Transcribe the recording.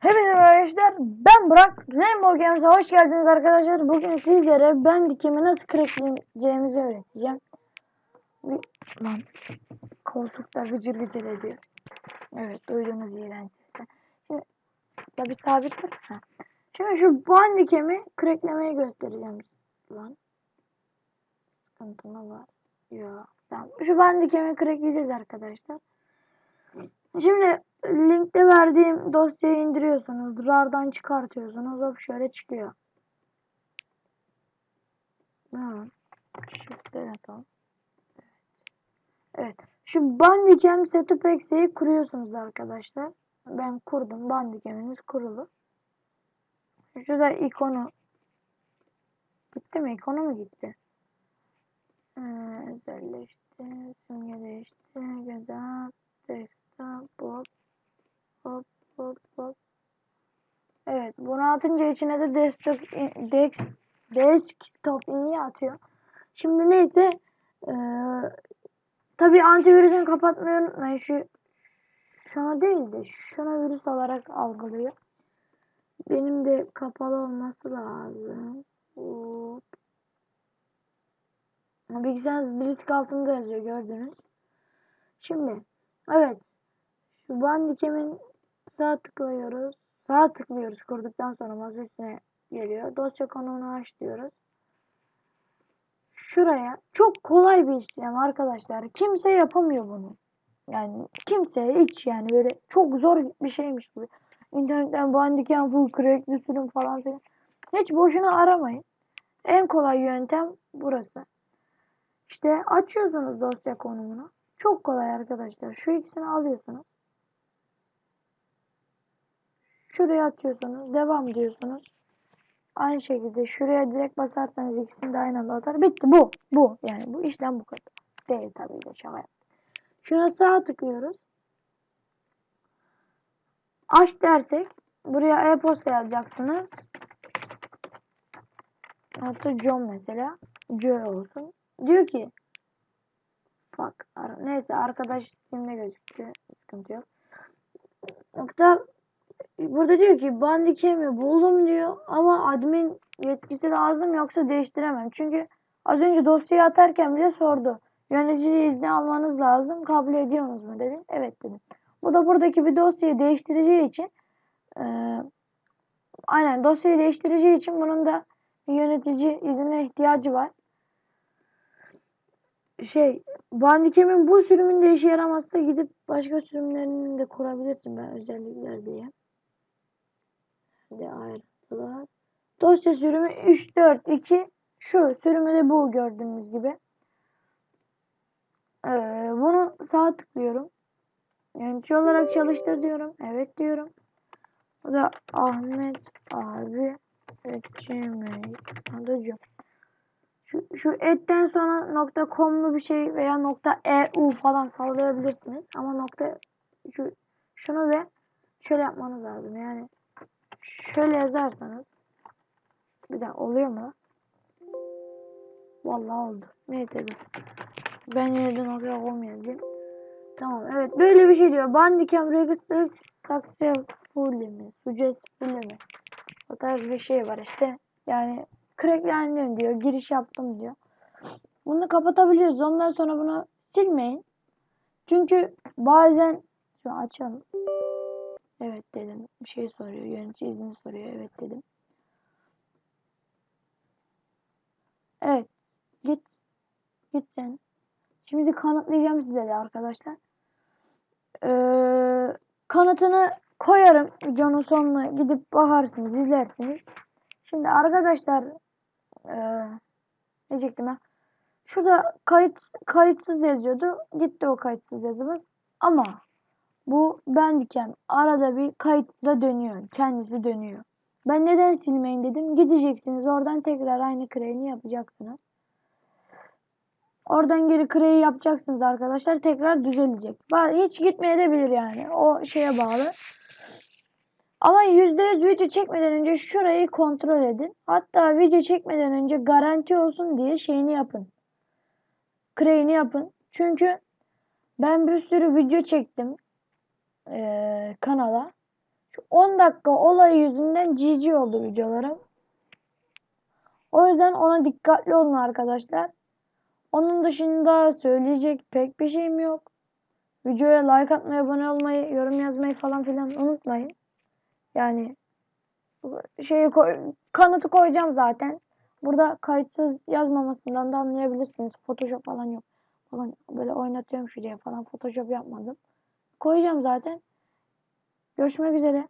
Hepinize arkadaşlar. Ben Burak. Rainbow Games'e hoş geldiniz arkadaşlar. Bugün sizlere ben dikimi nasıl crackleyeceğimizi öğreteceğim. Bir, lan koltukta gıcır gıcır ediyor. Evet duyduğunuz iğrenç şimdi tabi sabit dur. Şimdi şu bandikemi cracklemeyi göstereceğim. Lan sıkıntı mı var ya tamam şu bandikemi crackleyeceğiz arkadaşlar Şimdi linkte verdiğim dosyayı indiriyorsunuz. RAR'dan çıkartıyorsunuz. Hop şöyle çıkıyor. Ha. Shift'e yapalım. Evet. Şu Bandicam Setup Exe'yi kuruyorsunuz arkadaşlar. Ben kurdum. Bandicam'iniz kurulu. Şurada ikonu gitti mi? İkonu mu gitti? Ee, özelleşti. Simge değişti. Güzel. Desktop. Hop. Hop hop hop. Evet. Bunu atınca içine de desktop desk, desktop in'i atıyor. Şimdi neyse ee, tabii antivirüsünü kapatmayı unutmayın. Şu şuna değil de şuna virüs olarak algılıyor. Benim de kapalı olması lazım. Hop. Bilgisayarınız risk altında yazıyor gördünüz. Şimdi evet şu bandikemin sağ tıklıyoruz. Sağ tıklıyoruz kurduktan sonra masa üstüne geliyor. Dosya konumunu aç diyoruz. Şuraya çok kolay bir işlem arkadaşlar. Kimse yapamıyor bunu. Yani kimse hiç yani böyle çok zor bir şeymiş gibi. İnternetten bandiken full sürüm falan filan. Hiç boşuna aramayın. En kolay yöntem burası. İşte açıyorsunuz dosya konumunu. Çok kolay arkadaşlar. Şu ikisini alıyorsunuz. Şuraya atıyorsunuz. Devam diyorsunuz. Aynı şekilde şuraya direkt basarsanız ikisini de aynı anda atar. Bitti bu. Bu. Yani bu işlem bu kadar. Değil tabii de şaka yaptım. Şuna sağ tıklıyoruz. Aç dersek buraya e-posta yazacaksınız. Nokta John mesela. Joe olsun. Diyor ki ar- neyse arkadaş isimde gözüktü. Sıkıntı yok. Nokta burada diyor ki bandikemi buldum diyor ama admin yetkisi lazım yoksa değiştiremem. Çünkü az önce dosyayı atarken bile sordu. Yönetici izni almanız lazım. Kabul ediyorsunuz mu dedi. Evet dedim. Bu da buradaki bir dosyayı değiştireceği için e, aynen dosyayı değiştireceği için bunun da yönetici iznine ihtiyacı var şey Bandicam'in bu sürümünde işe yaramazsa gidip başka sürümlerini de kurabilirsin ben özellikler diye. Hadi ayrıntılar. Dosya sürümü 3 4 2 şu sürümü de bu gördüğünüz gibi. Ee, bunu sağ tıklıyorum. Yönetici olarak çalıştır diyorum. Evet diyorum. Bu da Ahmet abi Gmail. Şu, etten sonra nokta com'lu bir şey veya nokta eu falan sallayabilirsiniz. Ama nokta şu şunu ve şöyle yapmanız lazım. Yani şöyle yazarsanız bir daha oluyor mu? Vallahi oldu. Neyse dur. Ben yine de nokta com yazayım. Tamam evet böyle bir şey diyor. Bandicam registered successfully mi? Successfully mi? O tarz bir şey var işte. Yani cracklendim diyor. Giriş yaptım diyor. Bunu kapatabiliriz. Ondan sonra bunu silmeyin. Çünkü bazen şu açalım. Evet dedim. Bir şey soruyor. Yönetici izni soruyor. Evet dedim. Evet. Git. Git sen. Şimdi kanıtlayacağım size de arkadaşlar. Ee, kanıtını koyarım. Videonun sonuna gidip bakarsınız, izlersiniz. Şimdi arkadaşlar ee, ne diyecektim ben? Şurada kayıt kayıtsız yazıyordu. Gitti o kayıtsız yazımız. Ama bu bendiken arada bir kayıtla dönüyor. Kendisi dönüyor. Ben neden silmeyin dedim. Gideceksiniz. Oradan tekrar aynı kreyini yapacaksınız. Oradan geri kreyi yapacaksınız arkadaşlar. Tekrar düzelecek. Hiç gitmeye de yani. O şeye bağlı. Ama %100 video çekmeden önce şurayı kontrol edin. Hatta video çekmeden önce garanti olsun diye şeyini yapın. Crane'i yapın. Çünkü ben bir sürü video çektim eee, kanala. Şu 10 dakika olayı yüzünden GG oldu videolarım. O yüzden ona dikkatli olun arkadaşlar. Onun dışında söyleyecek pek bir şeyim yok. Videoya like atmayı, abone olmayı, yorum yazmayı falan filan unutmayın. Yani şeyi koy, kanıtı koyacağım zaten. Burada kayıtsız yazmamasından da anlayabilirsiniz. Photoshop falan yok. Falan böyle oynatıyorum şuraya falan. Photoshop yapmadım. Koyacağım zaten. Görüşmek üzere.